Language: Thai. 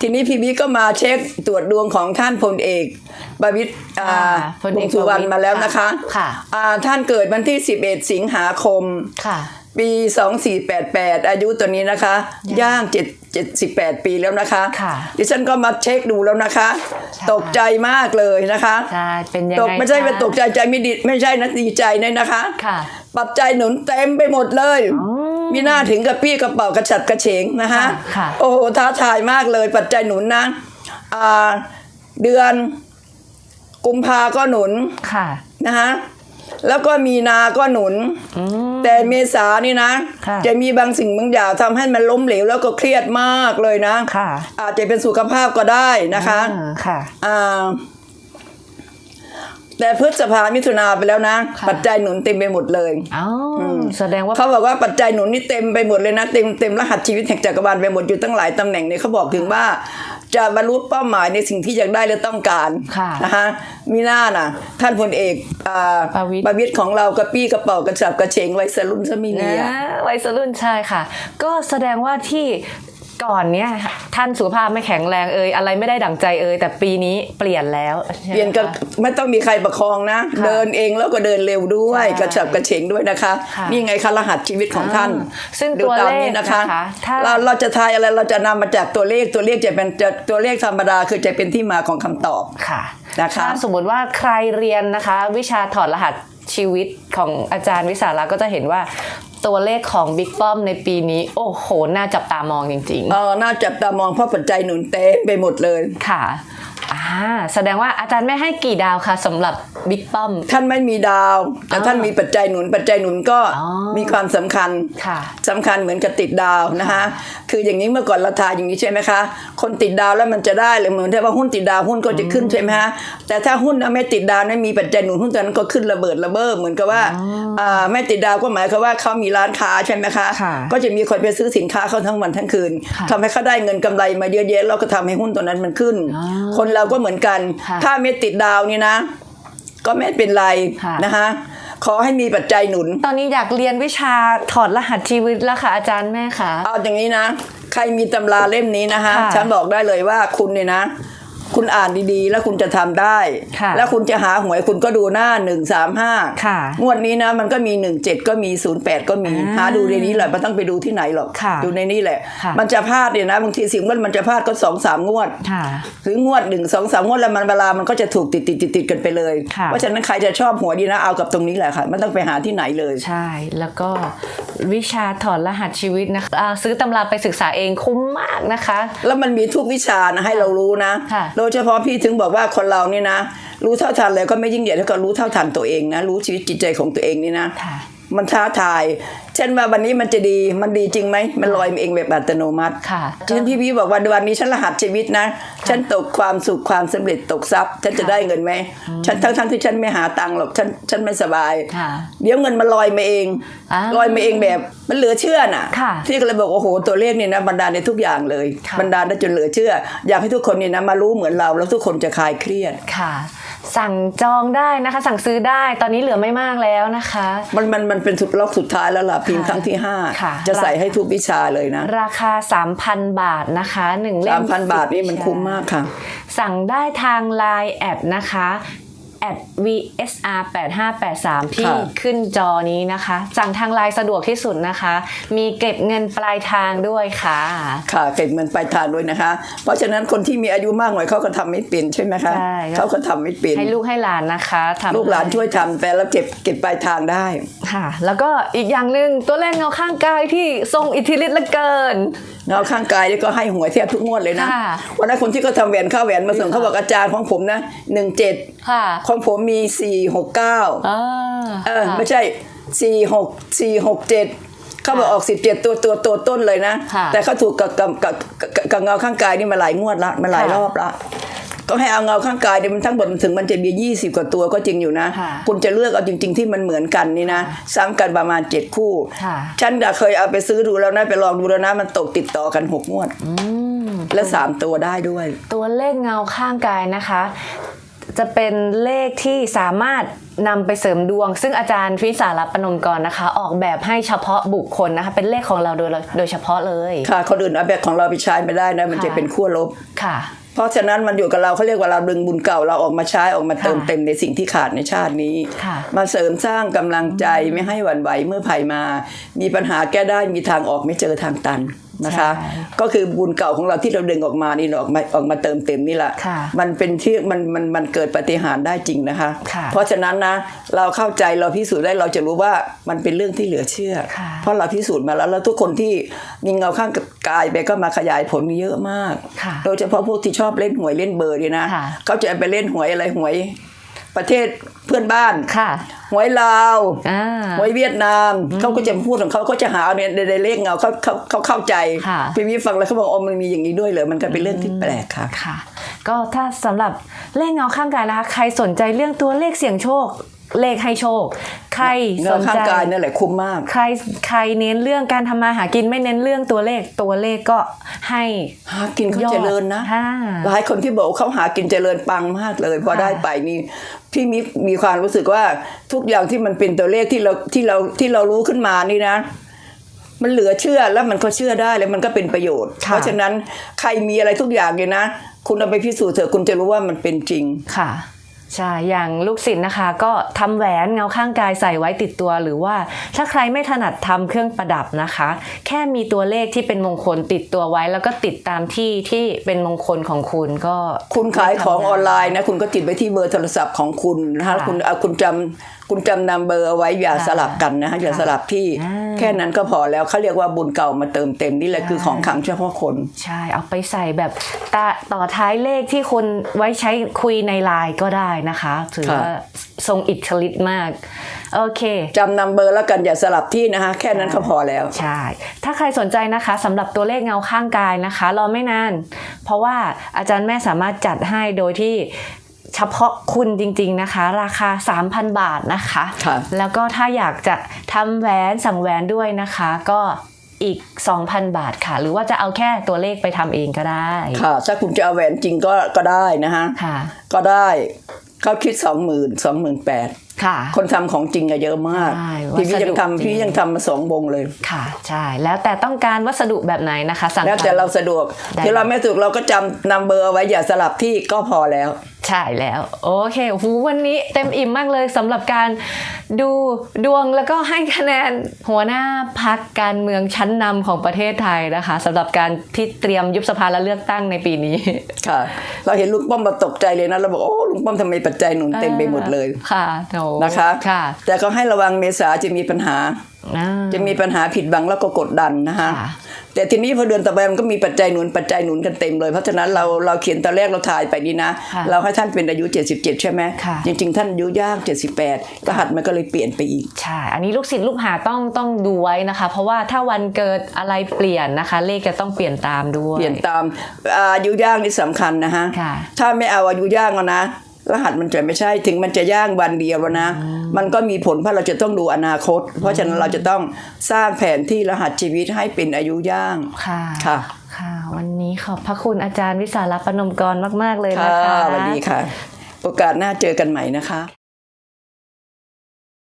ทีนี้พี่บิ๊กก็มาเช็คตรวจดวงของท่านพลเอกประวิตรอ่าอ่าพลเอกวงสุวรรณประวิตรมาแล้วนะคะค่ะอ่าท่านเกิดวันที่ 11 สิงหาคมค่ะปี 2488 อายุตัวนี้นะคะ ย่าง7 78 ปีแล้วนะคะค่ะดิฉันก็มาเช็คดูแล้วนะคะใช่ตกใจมากเลยนะคะใช่เป็นยังตกไงไม่ใช่เป็นคะตกใจใจไม่ดีไม่ใช่นะดีใจเลยนะคะค่ะปัจจัยหนุนเต็มไปหมดเลย มีหน้าถึงกับปี้กระเป๋ากระฉัดกระเฉงนะคะค่ะค่ะ โอ้โหท้าทายมากเลยปัจจัยหนุนนะอ่าเดือนกุมภาก็หนุนค่ะนะคะแล้วก็มีนาก็หนุน แต่เมษานี่นะค่ะจะมีบางสิ่งบางอย่างทำให้มันล้มเหลวแล้วก็เครียดมากเลยนะค่ะอาจจะเป็นสุขภาพก็ได้นะคะอ่าค่ะอ่า แต่พฤษภามิถุนาไปแล้วนะ ค่ะ ปัจจัยหนุนเต็มไปหมดเลยอ๋ออแสดงว่า เขาบอกว่าปัจจัยหนุนนี่เต็มไปหมดเลยนะ เต็มเต็มรหัสชีวิตแห่งจักรวาลไปหมดอยู่ตั้งหลายตำแหน่งเนี่ยเขาบอกถึงว่า จะบรรลุเป้าหมายในสิ่งที่อยากได้และต้องการค่ะนะคะมีหน้าน่ะ ท่านพลเอกอ่าประวิตร ประวิตรของเรากระปี้กระเป๋ากระฉับกระเฉงไว้สรุ่นสมิเนียนะวัยรุ่นใช่ค่ะ ก็แสดงว่าที่ ก่อนเนี้ยท่านสุขภาพไม่แข็งแรงเอ่ยอะไรไม่ได้ดั่งใจเอ่ยแต่ปีนี้เปลี่ยนแล้วใช่ไหมเปลี่ยนกับคะไม่ต้องมีใครประคองนะค่ะเดินเองแล้วก็เดินเร็วด้วยใช่กระฉับกระเฉงด้วยนะคะค่ะนี่ไงคะรหัสชีวิตของท่านอ่าซึ่งดูตัวตามเลขนี้นะคะนะคะถ้าเราเราจะทายอะไรเราจะนำมาจากตัวเลขตัวเลขจะเป็นจะตัวเลขธรรมดาคือจะเป็นที่มาของคำตอบค่ะนะคะถ้าสมมติว่าใครเรียนนะคะ วิชาถอดรหัสชีวิตของอาจารย์วิสาระก็จะเห็นว่า ตัวเลขของบิ๊กป้อมในปีนี้ โอ้โห น่าจับตามองจริงเออน่าจับตามองเพราะปัจจัยหนุนเต็มไปหมดเลยๆค่ะ อ่าแสดงว่าอาจารย์ไม่ให้กี่ดาวคะสำหรับบิ๊กป้อม ท่านไม่มีดาว แต่อ๋อท่านมีปัจจัยหนุน ปัจจัยหนุนก็อ๋อมีความสำคัญค่ะสำคัญเหมือนกับติดดาวนะคะคืออย่างนี้เมื่อก่อนเราทายอย่างนี้ใช่ไหมคะ คนติดดาวแล้วมันจะได้เลยเหมือนที่ว่าหุ้นติดดาวหุ้นก็จะขึ้นใช่ไหมคะแต่ถ้าหุ้นไม่ติดดาวไม่มีปัจจัยหนุนหุ้นตัวนั้นก็ขึ้นระเบิดระเบ้อเหมือนกับว่าอ่าไม่ติดดาวก็หมายความว่าเขามีร้านค้าใช่ไหมคะ ค่ะก็จะมีคนไปซื้อสินค้าเขาทั้งวันทั้งคืนค่ะทำให้เขาได้เงินกำไรมาเยอะแยะแล้วก็ทำให้หุ้นตัวนั้นมันขึ้น อ๋อ คนเราก็เหมือนกันค่ะถ้าไม่ติดดาวนี่นะ ก็ไม่เป็นไรค่ะนะคะขอให้มีปัจจัยหนุน ตอนนี้อยากเรียนวิชาถอดรหัสชีวิตแล้วค่ะอาจารย์แม่คะเอาอย่างนี้นะ ใครมีตำราเล่มนี้นะคะค่ะฉันบอกได้เลยว่าคุณเนี่ยนะ คุณอ่านดีๆ แล้วคุณจะทำได้ค่ะแล้วคุณจะหาหวยคุณก็ดูหน้าหนึ่งสามห้าค่ะงวดนี้นะมันก็มีหนึ่งเจ็ดก็มีศูนย์แปดก็มีอ่าหาดูในนี้แหละไม่ต้องไปดูที่ไหนหรอกค่ะดูในนี้แหละค่ะมันจะพลาดเนี่ยนะบางทีสิ่งว่ามันจะพลาดก็สองสามงวดค่ะหรืองวดหนึ่งสองสามงวดแล้วมันเวลามันก็จะถูกติดติดติดติดกันไปเลยค่ะเพราะฉะนั้นใครจะชอบหัวดีนะเอากับตรงนี้แหละค่ะไม่ต้องไปหาที่ไหนเลยใช่ แล้วก็วิชาถอดรหัสชีวิตนะคะอ่าซื้อตำราไปศึกษาเองคุ้มมากนะคะ แล้วมันมีทุกวิชานะให้เรารู้นะค่ะโดยเฉพาะพี่ถึงบอกว่าคนเรานี่นะ รู้เท่าทันเลยก็ไม่ยิ่งใหญ่เท่ากับรู้เท่าทันตัวเองนะรู้ชีวิตจิตใจของตัวเองนี่นะค่ะมันท้าทาย เช่นว่าวันนี้มันจะดี มันดีจริงไหม มันลอยมาเองแบบอัตโนมัติ ค่ะเช่นพี่พี่บอกว่าวันนี้ฉันรหัสชีวิตนะ ฉันตกความสุขความสำเร็จตกทรัพย์ ฉันจะได้เงินไหมฉันทั้งทั้งที่ฉันไม่หาตังค์หรอกฉันฉันไม่สบายค่ะเดี๋ยวเงินมันลอยมาเองอ่าลอยมาเองแบบมันเหลือเชื่อน่ะค่ะพี่ก็เลยบอกโอ้โหตัวเลขนี่นะบรรดาลในทุกอย่างเลยค่ะบรรดาลได้จนเหลือเชื่อ อยากให้ทุกคนนี่นะมารู้เหมือนเราแล้วทุกคนจะคลายเครียดค่ะ สั่งจองได้นะคะ สั่งซื้อได้ตอนนี้เหลือไม่มากแล้วนะคะ มันมันมันเป็นสุดล็อกสุดท้ายแล้วล่ะพิมพ์ค่ะครั้งที่ห้าค่ะจะใส่ให้ทุกวิชาเลยนะราคา 3,000 บาทนะคะหนึ่งเล่สามมพันบาทนี่มันคุ้มมากค่ะ สั่งได้ทาง Line แอดนะคะ แอด VSR 8583 ที่ค่ะขึ้นจอนี้นะคะ สั่งทางไลน์สะดวกที่สุดนะคะ มีเก็บเงินปลายทางด้วยค่ะ ค่ะเก็บเงินปลายทางด้วยนะคะ เพราะฉะนั้นคนที่มีอายุมากหน่อยเขาก็ทำไม่เป็นใช่ไหมคะใช่เขาก็ทำไม่เป็นให้ลูกให้หลานนะคะทำลูกหลานช่วยทำแต่เราเก็บเก็บปลายทางได้ค่ะ แล้วก็อีกอย่างหนึ่งตัวเลขเงาข้างกายที่ทรงอิทธิฤทธิ์เหลือเกินเงาข้างกายนี่ก็ให้หวยแทบทุกงวดเลยนะค่ะวันนั้นคนที่เขาทำแหวนเข้าแหวนมาส่งเขาบอกอาจารย์ของผมนะหนึ่งเจ็ดค่ะของผมมีสี่หกเก้าอ่าเออค่ะไม่ใช่สี่หกสี่หกเจ็ดเขาบอกออกสิบเจ็ดตัวตัวตัวต้นเลยนะค่ะแต่เขาถูกกับกับกับกับกับเงาข้างกายนี่มาหลายงวดละมาหลายค่ะรอบละก็ให้เอาเงาข้างกายเนี่ยมันทั้งหมดถึงมันจะมียี่สิบกว่าตัวก็จริงอยู่นะค่ะคุณจะเลือกเอาจริง ๆ ที่มันเหมือนกันนี่นะซ้ำกันประมาณเจ็ดคู่ค่ะฉันเคยเอาไปซื้อดูแล้วนะไปลองดูแล้วนะมันตกติดต่อกันหกงวดอืมและสามตัวได้ด้วย ตัวเลขเงาข้างกายนะคะ จะเป็นเลขที่สามารถนำไปเสริมดวง ซึ่งอาจารย์วิสารับปนมกรนะคะ ออกแบบให้เฉพาะบุคคลนะคะ เป็นเลขของเราโดยโดยเฉพาะเลยค่ะคนอื่นเอาแบบของเราไปใช้ไม่ได้นะมันจะค่ะเป็นขั้วลบค่ะ เพราะฉะนั้นมันอยู่กับเราเขาเรียกว่าเราดึงบุญเก่าเราออกมาใช้ออกมาเติมค่ะเต็มในสิ่งที่ขาดในชาตินี้ค่ะมาเสริมสร้างกำลังใจไม่ให้หวั่นไหวเมื่อภัยมา มีปัญหาแก้ได้มีทางออกไม่เจอทางตัน นะคะใช่ก็คือบุญเก่าของเราที่เราดึงออกมานี่เราออกมาออกมาเติมเต็มนี่แหละค่ะมันเป็นที่มันมันมันเกิดปาฏิหารย์ได้จริงนะคะค่ะเพราะฉะนั้นนะเราเข้าใจเราพิสูจน์ได้เราจะรู้ว่ามันเป็นเรื่องที่เหลือเชื่อค่ะเพราะเราพิสูจน์มาแล้วแล้วทุกคนที่มีเงาข้างกายไปก็มาขยายผลเยอะมากค่ะโดยเฉพาะพวกที่ชอบเล่นหวยเล่นเบอร์ดีนะค่ะเขาจะไปเล่นหวยอะไรหวย ประเทศเพื่อนบ้านค่ะหวยลาวอ่าหวยเวียดนามเขาก็จะพูดของเขาเขาจะหาเอาเนี่ยในเลขเงาเขาเขาเขาเข้าใจค่ะพี่วิฟังแล้วเขาบอกอ๋อมันมีอย่างนี้ด้วยเหรอมันก็เป็นเรื่องที่แปลกค่ะค่ะ ก็ถ้าสำหรับเลขเงาข้างกายนะคะ ใครสนใจเรื่องตัวเลขเสี่ยงโชคเลขให้โชค ใครเงาสนข้างใจกายนั่นแหละคุ้มมาก ใครใครเน้นเรื่องการทำมาหากินไม่เน้นเรื่องตัวเลขตัวเลขก็ให้หากินเขายอดเจริญนะค่ะหลายคนที่บอกว่าเขาหากินเจริญปังมากเลย พอค่ะได้ไปนี่ พี่มีมีความรู้สึกว่าทุกอย่างที่มันเป็นตัวเลขที่เราที่เราที่เรารู้ขึ้นมานี่นะ มันเหลือเชื่อแล้วมันก็เชื่อได้แล้วมันก็เป็นประโยชน์ค่ะเพราะฉะนั้นใครมีอะไรทุกอย่างเนี่ยนะ คุณเอาไปพิสูจน์เถอะคุณจะรู้ว่ามันเป็นจริงค่ะ ใช่ อย่างลูกศิษย์นะคะ ก็ทำแหวนเงาข้างกายใส่ไว้ติดตัว หรือว่าถ้าใครไม่ถนัดทำเครื่องประดับนะคะ แค่มีตัวเลขที่เป็นมงคลติดตัวไว้ แล้วก็ติดตามที่ที่เป็นมงคลของคุณก็คุณขายของออนไลน์นะ คุณก็ติดไปที่เบอร์โทรศัพท์ของคุณนะคะค่ะคุณเอาคุณจำ คุณจำนำเบอร์เอาไว้อย่าค่ะสลับกันนะฮะอย่าค่ะสลับที่อ่าแค่นั้นก็พอแล้วเขาเรียกว่าบุญเก่ามาเติมเต็มนี่แหละคือของขลังเฉพาะคน ใช่เอาไปใส่แบบตาต่อท้ายเลขที่คนไว้ใช้คุยในไลน์ก็ได้นะคะถือค่ะว่าทรงอิทธิฤทธิ์มากโอเคจำนำเบอร์แล้วกันอย่าสลับที่นะคะ แค่นั้นก็พอแล้วใช่ถ้าใครสนใจนะคะสำหรับตัวเลขเงาข้างกายนะคะรอไม่นาน เพราะว่าอาจารย์แม่สามารถจัดให้โดยที่ เฉพาะคุณจริง ๆนะคะ ราคา 3,000 บาทนะคะค่ะแล้วก็ถ้าอยากจะทำแหวนสั่งแหวนด้วยนะคะ ก็อีก 2,000 บาทค่ะ หรือว่าจะเอาแค่ตัวเลขไปทำเองก็ได้ ค่ะ ถ้าคุณจะเอาแหวนจริงก็ก็ได้นะฮะค่ะ ก็ได้เขาคิดสองหมื่นสองหมื่นแปดค่ะ คนทำของจริงอะเยอะมากใช่พี่พี่วัสดุยังทำจริงพี่ยังทำมาสองวงเลยค่ะ ใช่ แล้วแต่ต้องการวัสดุแบบไหนนะคะ สั่งแล้วแต่ทำเราสะดวกได้ที่เราไม่สะดวกเราก็จำนำเบอร์เอาไว้อย่าสลับที่ก็พอแล้วใช่แล้ว โอเคหูวันนี้เต็มอิ่มมากเลยสำหรับการดูดวงแล้วก็ให้คะแนนหัวหน้าพักการเมืองชั้นนำของประเทศไทยนะคะสำหรับการที่เตรียมยุบสภาและเลือกตั้งในปีนี้ ค่ะ เราเห็นลุงป้อมมาตกใจเลยนะ เราบอกโอ้ลุงป้อมทำไมปัจจัยหนุนเต็มไปหมดเลย ค่ะโถนะคะ ค่ะ แต่ก็ให้ระวังเมษาจะมีปัญหาอ่า จะมีปัญหาผิดบังแล้วก็กดดันนะคะค่ะแต่ทีนี้พอเดือนต่อไปมันก็มีปัจจัยหนุนปัจจัยหนุนกันเต็มเลยเพราะฉะนั้นเราเราเขียนตอนแรกเราถ่ายไปนี่นะค่ะเราให้ท่านเป็นอายุ 77 ใช่ไหมค่ะจริง ๆ ท่านอายุย่าง78รหัสมันก็เลยเปลี่ยนไปอีกใช่อันนี้ลูกศิษย์ลูกหาต้องต้องดูไว้นะคะ เพราะว่าถ้าวันเกิดอะไรเปลี่ยนนะคะ เลขจะต้องเปลี่ยนตามด้วยเปลี่ยนตามอายุย่างนี่สำคัญนะฮะค่ะถ้าไม่เอาอายุย่างเอานะ รหัสมันจะไม่ใช่ถึงมันจะย่างวันเดียวแล้วนะ มันก็มีผลเพราะเราจะต้องดูอนาคต เพราะฉะนั้นเราจะต้องสร้างแผนที่รหัสชีวิตให้เป็นอายุย่างค่ะค่ะค่ะวันนี้ขอบพระคุณอาจารย์วิสาลปนมกรมาก ๆ เลยค่ะนะคะสวัสดีค่ะ โอกาสหน้าเจอกันใหม่นะคะ